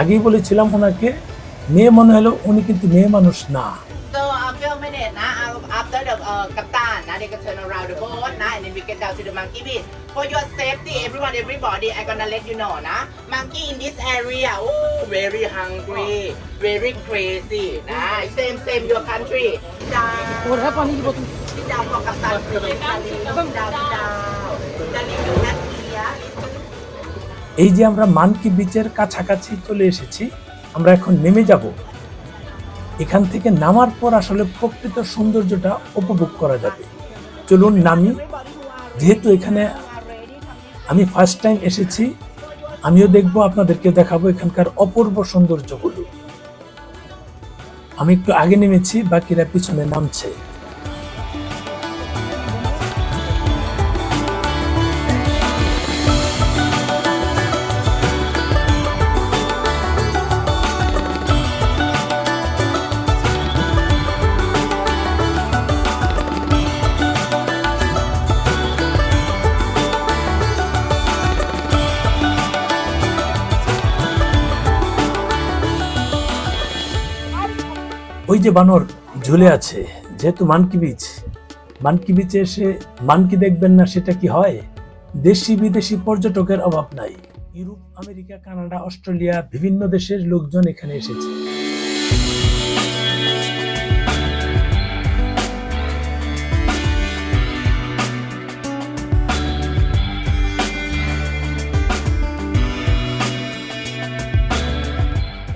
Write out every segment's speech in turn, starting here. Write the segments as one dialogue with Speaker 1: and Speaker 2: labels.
Speaker 1: আগেই বলেছিলাম ওনাকে মেয়ে মনে হলো উনি কিন্তু মেয়ে মানুষ না
Speaker 2: So a few minutes now after the uh, captain, now they can turn around the boat now and then we get down to the monkey beach. For your safety, everyone, everybody, I gonna let you know, nah. Monkey in this area, oh, very hungry, very crazy, nah. Same, same your country. Down.
Speaker 3: What happened? You got-
Speaker 2: Sit down for captain. Sit down, sit down, sit down. Darling, you not here.
Speaker 1: এই যে আমরা monkey বিচের কাছাকাছি চলে এসেছি, আমরা এখন নেমে যাব। এখান থেকে নামার পর আসলে প্রকৃত সৌন্দর্যটা উপভোগ করা যাবে। চলুন নামি। যেহেতু এখানে আমি ফার্স্ট টাইম এসেছি, আমিও দেখব, আপনাদেরকে দেখাবো এখানকার অপূর্ব সৌন্দর্যগুলো। আমি একটু আগে নেমেছি, বাকিরা পিছনে নামছে। ওই যে বানর ঝুলে আছে, যেহেতু মানকি বিচ মানকি বিচে এসে মানকি দেখবেন না সেটা কি হয়? দেশি বিদেশি পর্যটকের অভাব নাই। ইউরোপ, আমেরিকা, কানাডা, অস্ট্রেলিয়া, বিভিন্ন দেশের লোকজন এখানে এসেছে।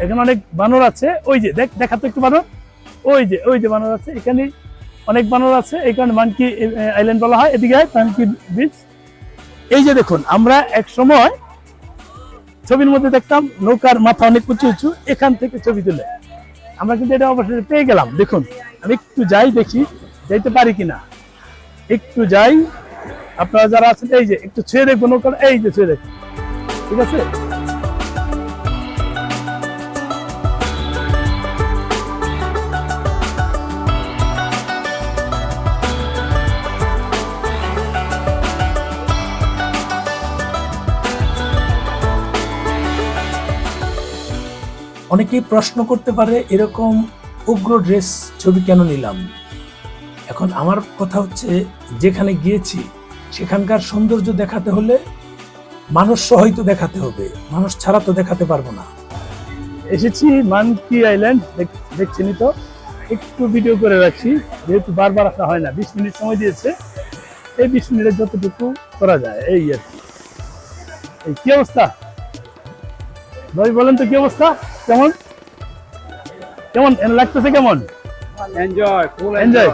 Speaker 3: এখানে অনেক বানর আছে। ওই যে দেখ, দেখা তো একটু বানর। ওই যে ওই যে বানর আছে, এখানে অনেক বানর আছে, এই কারণে মানকি আইল্যান্ড বলা হয়, এদিকে মানকি বিচ এই যে দেখুন, আমরা এক সময় ছবির মধ্যে দেখতাম নৌকার মাথা অনেক উঁচু উঁচু, এখান থেকে ছবি তুলে। আমরা কিন্তু এটা অবশ্যই পেয়ে গেলাম। দেখুন, আমি একটু যাই দেখি, যাইতে পারি কিনা। একটু যাই, আপনারা যারা আছেন, এই যে, একটু ছুঁয়ে দেখব নৌকার এই যে ছুঁয়ে দেখুন। ঠিক আছে?
Speaker 1: অনেকেই প্রশ্ন করতে পারে, এরকম উগ্র ড্রেস ছবি কেন নিলাম? এখন আমার কথা হচ্ছে, যেখানে গিয়েছি, সেখানকার সৌন্দর্য দেখাতে হলে মানুষ সহই তো দেখাতে হবে। মানুষ ছাড়া তো দেখাতে পারব না।
Speaker 3: এসেছি মানকি আইল্যান্ড, দেখ- দেখছেনই তো? একটু ভিডিও করে রাখছি, যেহেতু বারবার আসা হয় না, বিশ মিনিট সময় দিয়েছে। এই বিশ মিনিটের যতটুকু করা যায়, এই আর কি। কি অবস্থা? ভাই বলেন তো কি অবস্থা? কেমন? কেমন? লাগতেছে কেমন?
Speaker 4: Enjoy enjoy.